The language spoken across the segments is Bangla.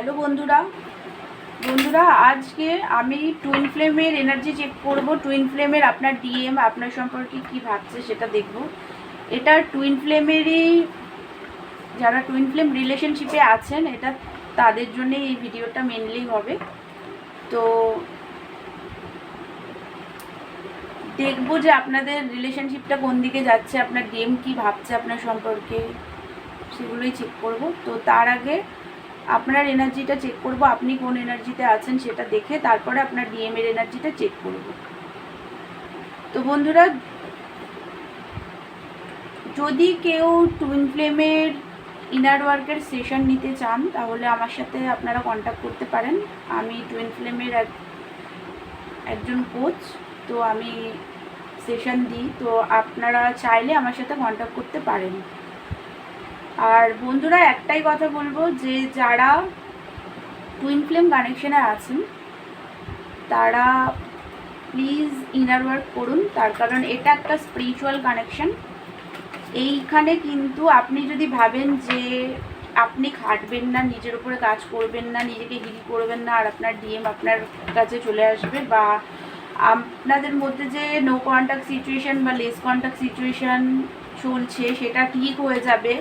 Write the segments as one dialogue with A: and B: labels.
A: হ্যালো বন্ধুরা। বন্ধুরা, আজকে আমি টুইন ফ্লেমের এনার্জি চেক করব। টুইন ফ্লেমের আপনার ডিএম আপনার সম্পর্কে কি ভাবছে সেটা দেখব। এটা টুইন ফ্লেমেরই যারা টুইন ফ্লেম রিলেশনশিপে আছেন, এটা তাদের জন্য এই ভিডিওটা মেনলি হবে। তো দেখব যে আপনাদের রিলেশনশিপটা কোন দিকে যাচ্ছে, আপনার ডিএম কি ভাবছে আপনার সম্পর্কে, সেগুলোই চেক করব। তো তার আগে আপনার এনার্জিটা চেক করব, আপনি কোন এনার্জিতে আছেন সেটা দেখে তারপরে আপনার ডিএম এর এনার্জিটা চেক করব। তো বন্ধুরা, যদি কেউ টুইন ফ্লেমের ইনার ওয়ার্কের সেশন নিতে চান, তাহলে আমার সাথে আপনারা কন্ট্যাক্ট করতে পারেন। আমি টুইন ফ্লেমের এক, একজন কোচ তো আমি সেশন দিই। তো আপনারা চাইলে আমার সাথে কন্ট্যাক্ট করতে পারেন। আর বন্ধুরা একটাই কথা বলব যে যারা টুইন ফ্লেম কানেকশানে আছেন, তারা প্লিজ ইনার ওয়ার্ক করুন। তার কারণ এটা একটা স্পিরিচুয়াল কানেকশন এইখানে কিন্তু আপনি যদি ভাবেন যে আপনি খাটবেন না, নিজের উপরে কাজ করবেন না, নিজেকে হিল করবেন না, আর আপনার ডিএম আপনার কাছে চলে আসবে বা আপনাদের মধ্যে যে নো কন্ট্যাক্ট সিচুয়েশন বা লেস কন্ট্যাক্ট সিচুয়েশান চলছে, সেটা ঠিক হয়ে যাবে।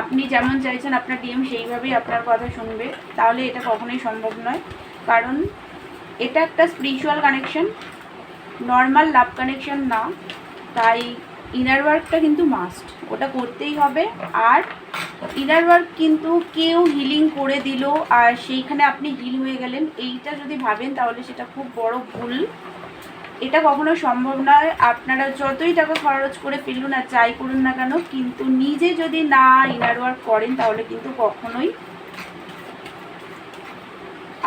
A: আপনি যেমন চাইছেন আপনার ডিএম সেইভাবেই আপনার কথা শুনবে, তাহলে এটা কখনোই সম্ভব নয়। কারণ এটা একটা spiritual connection normal love connection না, তাই ইনার ওয়ার্কটা কিন্তু মাস্ট ওটা করতেই হবে, আর ইনার ওয়ার্ক কিন্তু কেউ হিলিং করে দিল, আর সেইখানে আপনি হিল হয়ে গেলেন, এইটা যদি ভাবেন তাহলে সেটা খুব বড় ভুল। এটা কখনো সম্ভব নয়। আপনারা যতই টাকা খরচ করে ফেলুন আর যাই করুন না কেন, কিন্তু নিজে যদি না ইনার ওয়ার্ক করেন, তাহলে কিন্তু কখনোই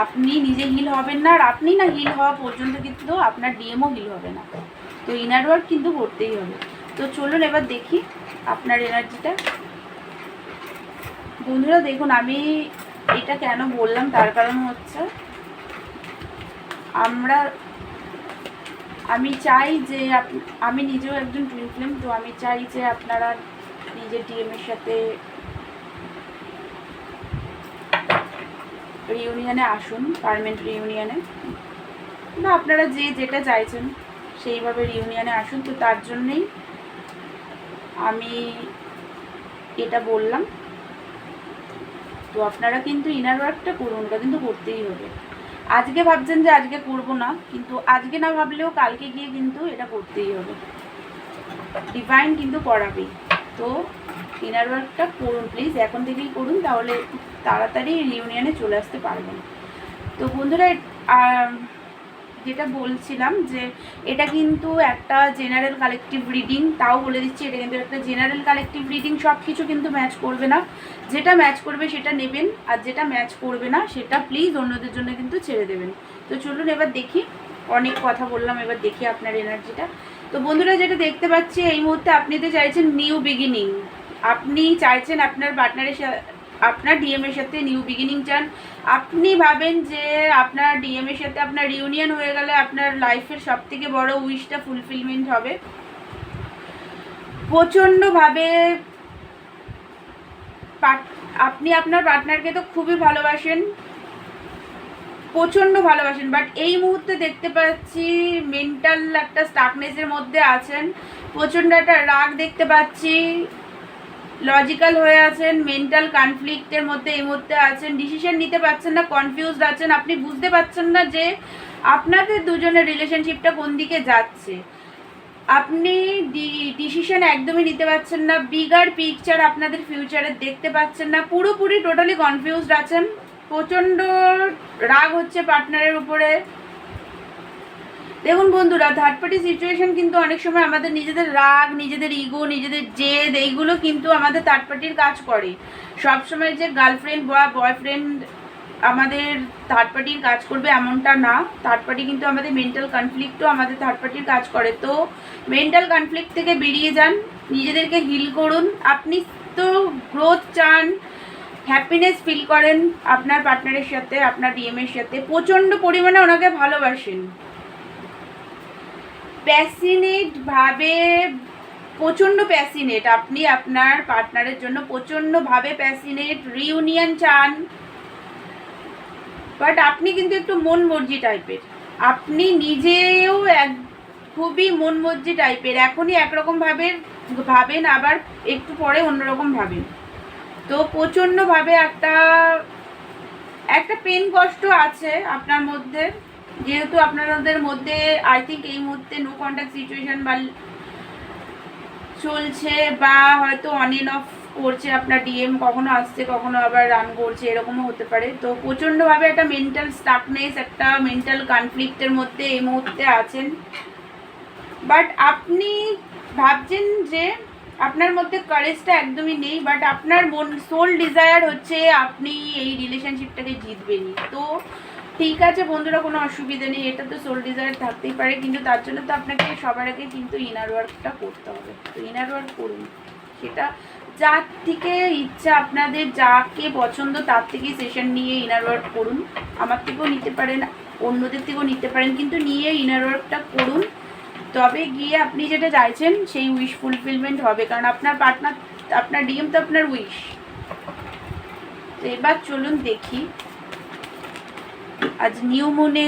A: আপনি নিজে হিল হবেন না। আর আপনি না হিল হওয়া পর্যন্ত কিন্তু আপনার ডিএমও হিল হবে না। তো ইনার ওয়ার্ক কিন্তু করতেই হবে। তো চলুন এবার দেখি আপনার এনার্জিটা বন্ধুরা, দেখুন, আমি এটা কেন বললাম? তার কারণ হচ্ছে আমরা আমি চাই যে আমি নিজেও একজন টুইন ফিল্ম, তো আমি চাই যে আপনারা নিজের ডিএমের সাথে রিউনিয়নে আসুন পারমানেন্ট রিউনিয়নে বা আপনারা যে যেটা চাইছেন, সেইভাবে রিউনিয়নে আসুন, তো তার জন্যেই আমি এটা বললাম। তো আপনারা কিন্তু ইনার ওয়ার্কটা করুন, ওটা কিন্তু করতেই হবে। আজকে ভাবছেন যে আজকে করব না, কিন্তু আজকে না ভাবলেও কালকে গিয়ে কিন্তু এটা করতেই হবে। ডিভাইন কিন্তু করাবেই। তো ইনার ওয়ার্কটা করুন প্লিজ এখন থেকেই করুন, তাহলে তাড়াতাড়ি রিউনিয়নে চলে আসতে পারবেন। তো বন্ধুরা যেটা বলছিলাম যে এটা কিন্তু একটা জেনারেল কালেকটিভ রিডিং তাও বলে দিচ্ছি, এটা কিন্তু একটা জেনারেল কালেকটিভ রিডিং সব কিছু কিন্তু ম্যাচ করবে না। যেটা ম্যাচ করবে সেটা নেবেন, আর যেটা ম্যাচ করবে না সেটা প্লিজ অন্যদের জন্য কিন্তু ছেড়ে দেবেন। তো চলুন এবার দেখি, অনেক কথা বললাম, এবার দেখি আপনার এনার্জিটা তো বন্ধুরা, যেটা দেখতে পাচ্ছি, এই মুহূর্তে আপনি তো চাইছেন নিউ বিগিনিং আপনি চাইছেন আপনার পার্টনারের আপনার ডিএম এর সাথে নিউ বিগিনিং চান। আপনি ভাবেন যে আপনার ডিএম এর সাথে আপনার রিউনিয়ন হয়ে গেলে আপনার লাইফের সব থেকে বড় উইশটা ফুলফিলমেন্ট হবে। প্রচণ্ডভাবে আপনি আপনার পার্টনারকে তো খুবই ভালোবাসেন। প্রচণ্ড ভালোবাসেন। বাট এই মুহূর্তে দেখতে পাচ্ছি মেন্টাল একটা স্টাকনেসের মধ্যে আছেন। প্রচণ্ড একটা রাগ দেখতে পাচ্ছি। লজিক্যাল হয়ে আছেন মেন্টাল কনফ্লিক্টের মধ্যে এই মুহূর্তে আছেন ডিসিশন নিতে পারছেন না কনফিউজড আছেন, আপনি বুঝতে পারছেন না যে আপনাদের দুজনের রিলেশনশিপটা কোন দিকে যাচ্ছে। আপনি ডিসিশন একদমই নিতে পারছেন না বিগার পিকচার আপনাদের ফিউচারে দেখতে পাচ্ছেন না, পুরোপুরি টোটালি কনফিউজড আছেন, প্রচণ্ড রাগ হচ্ছে পার্টনারের উপরে। দেখুন বন্ধুরা থার্ড পার্টি সিচুয়েশন কিন্তু অনেক সময় আমাদের নিজেদের রাগ, নিজেদের ইগো নিজেদের জেদ, এইগুলো কিন্তু আমাদের থার্ড পার্টির কাজ করে। সবসময় যে গার্লফ্রেন্ড বা বয়ফ্রেন্ড আমাদের থার্ড পার্টির কাজ করবে এমনটা না। থার্ড পার্টি কিন্তু আমাদের মেন্টাল কনফ্লিক্টও আমাদের থার্ড পার্টির কাজ করে। তো মেন্টাল কনফ্লিক্ট থেকে বেরিয়ে যান, নিজেদেরকে হিল করুন। আপনি তো গ্রোথ চান হ্যাপিনেস ফিল করেন আপনার পার্টনারের সাথে, আপনার ডিএমের সাথে। প্রচণ্ড পরিমাণে ওনাকে ভালোবাসেন। প্যাসিনেট ভাবে প্রচণ্ড প্যাসিনেট আপনি আপনার পার্টনারের জন্য প্রচণ্ডভাবে প্যাসিনেট রিউনিয়ন চান। বাট আপনি কিন্তু একটু মন মর্জি টাইপের। আপনি নিজেও এক, খুবই মন মর্জি টাইপের। এখনই একরকম ভাবে ভাবেন, আবার একটু পরে অন্যরকম ভাবেন। তো প্রচণ্ডভাবে একটা একটা পেন কষ্ট আছে আপনার মধ্যে। যেহেতু আপনাদের মধ্যে আই থিঙ্ক এই মুহূর্তে নো কন্ট্যাক্ট সিচুয়েশন বা চলছে বা হয়তো অন এন্ড অফ করছে আপনার ডিএম কখনো আসছে, কখনো আবার রান করছে, এরকমও হতে পারে। তো প্রচণ্ডভাবে একটা মেন্টাল স্টাকনেস একটা মেন্টাল কনফ্লিক্টের মধ্যে এই মুহূর্তে আছেন। বাট আপনি ভাবছেন যে আপনার মধ্যে কারেজটা একদমই নেই বাট আপনার মন সোল ডিজায়ার হচ্ছে আপনি এই রিলেশনশিপটাকে জিতবেনই। তো ঠিক আছে বন্ধুরা, কোনো অসুবিধা নেই। এটা তো সোল ডিজায়ার থাকতেই পারে, কিন্তু তার জন্য তো আপনাকে সবার আগে কিন্তু ইনার ওয়ার্কটা করতে হবে। তো ইনার ওয়ার্ক করুন। সেটা যার থেকে ইচ্ছা আপনাদের, যাকে পছন্দ তার থেকেই সেশন নিয়ে ইনার ওয়ার্ক করুন। আমার থেকেও নিতে পারেন, অন্যদের থেকেও নিতে পারেন, কিন্তু নিয়ে ইনার ওয়ার্কটা করুন। তবে গিয়ে আপনি যেটা চাইছেন, সেই উইশ ফুলফিলমেন্ট হবে। কারণ আপনার পার্টনার আপনার ডিএম তো আপনার উইশ এবার চলুন দেখি। আজ নিউ মুনে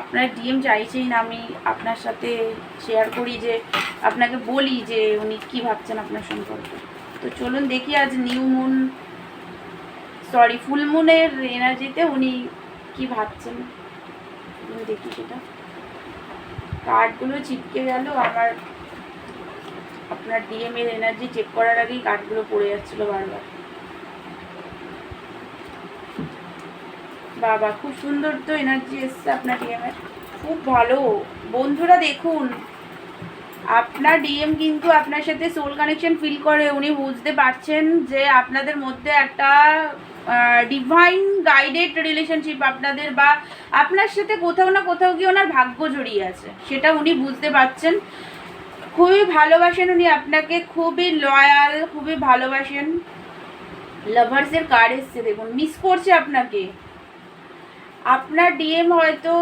A: আপনার ডিএম চাইছেন আমি আপনার সাথে শেয়ার করি যে, আপনাকে বলি যে উনি কি ভাবছেন আপনার সম্পর্কে। তো চলুন দেখি আজ নিউ মুন সরি ফুল মুনের এনার্জিতে উনি কি ভাবছেন। দেখি সেটা। কার্ডগুলো চিপকে গেল, আমার, আপনার ডিএম এর এনার্জি চেক করার আগেই কার্ডগুলো পড়ে যাচ্ছিল বারবার। বাবা, খুব সুন্দর তো এনার্জি এসছে আপনার ডিএম এর। খুব ভালো। বন্ধুরা দেখুন, আপনার ডিএম কিন্তু আপনার সাথে সোল কানেকশন ফিল করে, উনি বুঝতে পারছেন যে আপনাদের মধ্যে একটা ডিভাইন গাইডেড রিলেশনশিপ আপনাদের বা আপনার সাথে কোথাও না কোথাও গিয়ে ওনার ভাগ্য জড়িয়ে আছে, সেটা উনি বুঝতে পারছেন। খুবই ভালোবাসেন উনি আপনাকে, খুবই লয়াল খুবই ভালোবাসেন। লাভার্সের কার্ড এসছে, দেখুন মিস করছে আপনাকে। আপনার ডিএম হয়তো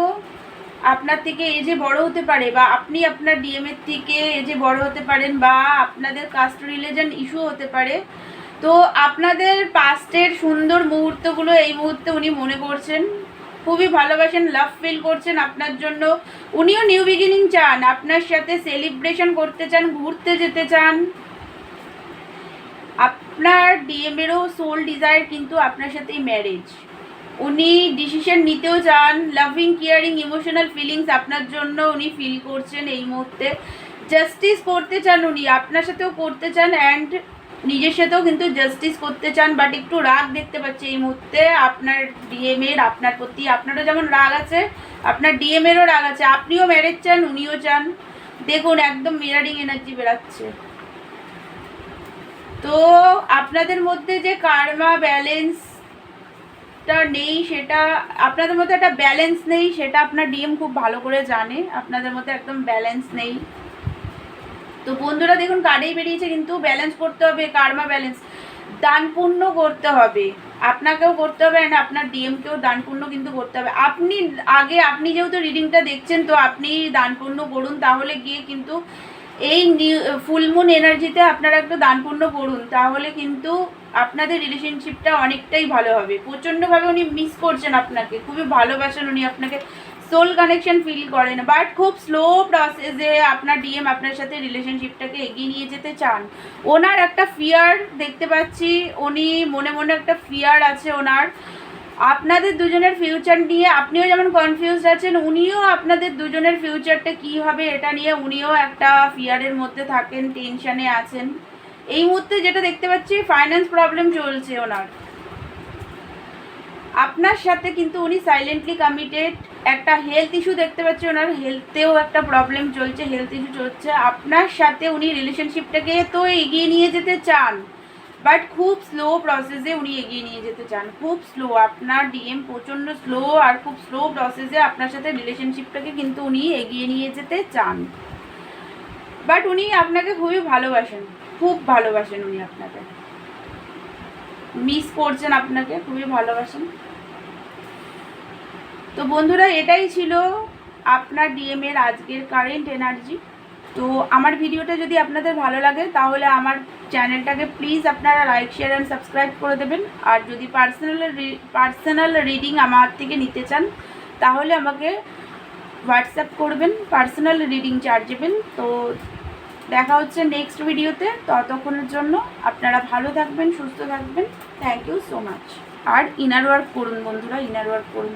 A: আপনার থেকে এজে বড় হতে পারে বা আপনি আপনার ডিএম এর থেকে এজে বড় হতে পারেন বা আপনাদের কাস্ট রিলিজন ইস্যু হতে পারে। তো আপনাদের পাস্টের সুন্দর মুহূর্তগুলো এই মুহূর্তে উনি মনে করছেন। খুবই ভালোবাসেন লাভ ফিল করছেন আপনার জন্য। উনিও নিউ বিগিনিং চান, আপনার সাথে সেলিব্রেশন করতে চান, ঘুরতে যেতে চান। আপনার ডিএম এরও সোল ডিজায়ার কিন্তু আপনার সাথেই ম্যারেজ উনি ডিসিশন নিতেও চান লাভিং কেয়ারিং ইমোশনাল ফিলিংস আপনার জন্য উনি ফিল করছেন এই মুহূর্তে। জাস্টিস করতে চান উনি, আপনার সাথেও করতে চান অ্যান্ড নিজের সাথেও কিন্তু জাস্টিস করতে চান বাট একটু রাগ দেখতে পাচ্ছি এই মুহূর্তে আপনার ডিএম এর, আপনার প্রতি। আপনারও যেমন রাগ আছে, আপনার ডিএম এরও রাগ আছে। আপনিও ম্যারেজ চান, উনিও চান। দেখুন, একদম মিরারিং এনার্জি বেরাচ্ছে। তো আপনাদের মধ্যে যে কার্মা ব্যালেন্স টা নেই, সেটা আপনাদের মধ্যে একটা ব্যালেন্স নেই, সেটা আপনার ডিএম খুব ভালো করে জানে। আপনাদের মধ্যে একদম ব্যালেন্স নেই। তো বন্ধুরা, দেখুন কার্ডেই বেরিয়েছে, কিন্তু ব্যালেন্স করতে হবে কার্মা ব্যালেন্স দান পুণ্য করতে হবে। আপনাকেও করতে হবে অ্যান্ড আপনার ডিএমকেও দান পুণ্য কিন্তু করতে হবে। আপনি আগে, আপনি যেহেতু রিডিংটা দেখছেন, তো আপনি দান পুণ্য করুন, তাহলে গিয়ে কিন্তু এই নিউ ফুলমুন এনার্জিতে আপনারা একটু দান পুণ্য করুন। তাহলে কিন্তু আপনাদের রিলেশনশিপটা অনেকটাই ভালো হবে। প্রচণ্ডভাবে উনি মিস করছেন আপনাকে। খুবই ভালোবাসেন উনি আপনাকে। সোল কানেকশন ফিল করেন। বাট খুব স্লো প্রসেসে আপনার ডিএম আপনার সাথে রিলেশনশিপটাকে এগিয়ে নিয়ে যেতে চান। ওনার একটা ফিয়ার দেখতে পাচ্ছি। উনি মনে মনে একটা ফিয়ার আছে ওনার। আপনাদের দুজনের ফিউচার নিয়ে আপনিও যেমন কনফিউজ আছেন, উনিও আপনাদের দুজনের ফিউচারটা কী হবে এটা নিয়ে উনিও একটা ফিয়ারের মধ্যে থাকেন টেনশানে আছেন। এই মুহূর্তে যেটা দেখতে পাচ্ছি ফাইন্যান্স প্রবলেম চলছে ওনার। আপনার সাথে কিন্তু উনি সাইলেন্টলি কমিটেড একটা হেলথ ইস্যু দেখতে পাচ্ছি, ওনার হেলথেও একটা প্রবলেম চলছে হেলথ ইস্যু চলছে। আপনার সাথে উনি রিলেশনশিপটাকে তো এগিয়ে নিয়ে যেতে চান বাট খুব স্লো প্রসেসে উনি এগিয়ে নিয়ে যেতে চান। খুব স্লো আপনার ডিএম প্রচণ্ড স্লো আর খুব স্লো প্রসেসে আপনার সাথে রিলেশনশিপটাকে কিন্তু উনি এগিয়ে নিয়ে যেতে চান। বাট উনি আপনাকে খুবই ভালোবাসেন। খুব ভালোবাসেন উনি আপনাকে। মিস করছেন আপনাকে, খুবই ভালোবাসেন। তো বন্ধুরা, এটাই ছিল আপনার ডিএম এর আজকের কারেন্ট এনার্জি তো আমার ভিডিওটা যদি আপনাদের ভালো লাগে, তাহলে আমার চ্যানেলটাকে প্লিজ আপনারা লাইক শেয়ার অ্যান্ড সাবস্ক্রাইব করে দেবেন। আর যদি পার্সোনাল পার্সোনাল রিডিং আমার থেকে নিতে চান, তাহলে আমাকে হোয়াটসঅ্যাপ করবেন পার্সোনাল রিডিং চার্জ দেবেন তো দেখা হচ্ছে নেক্সট ভিডিওতে ততক্ষণের জন্য আপনারা ভালো থাকবেন, সুস্থ থাকবেন। থ্যাংক ইউ সো মাচ আর ইনার ওয়ার্ক করুন বন্ধুরা ইনার ওয়ার্ক করুন।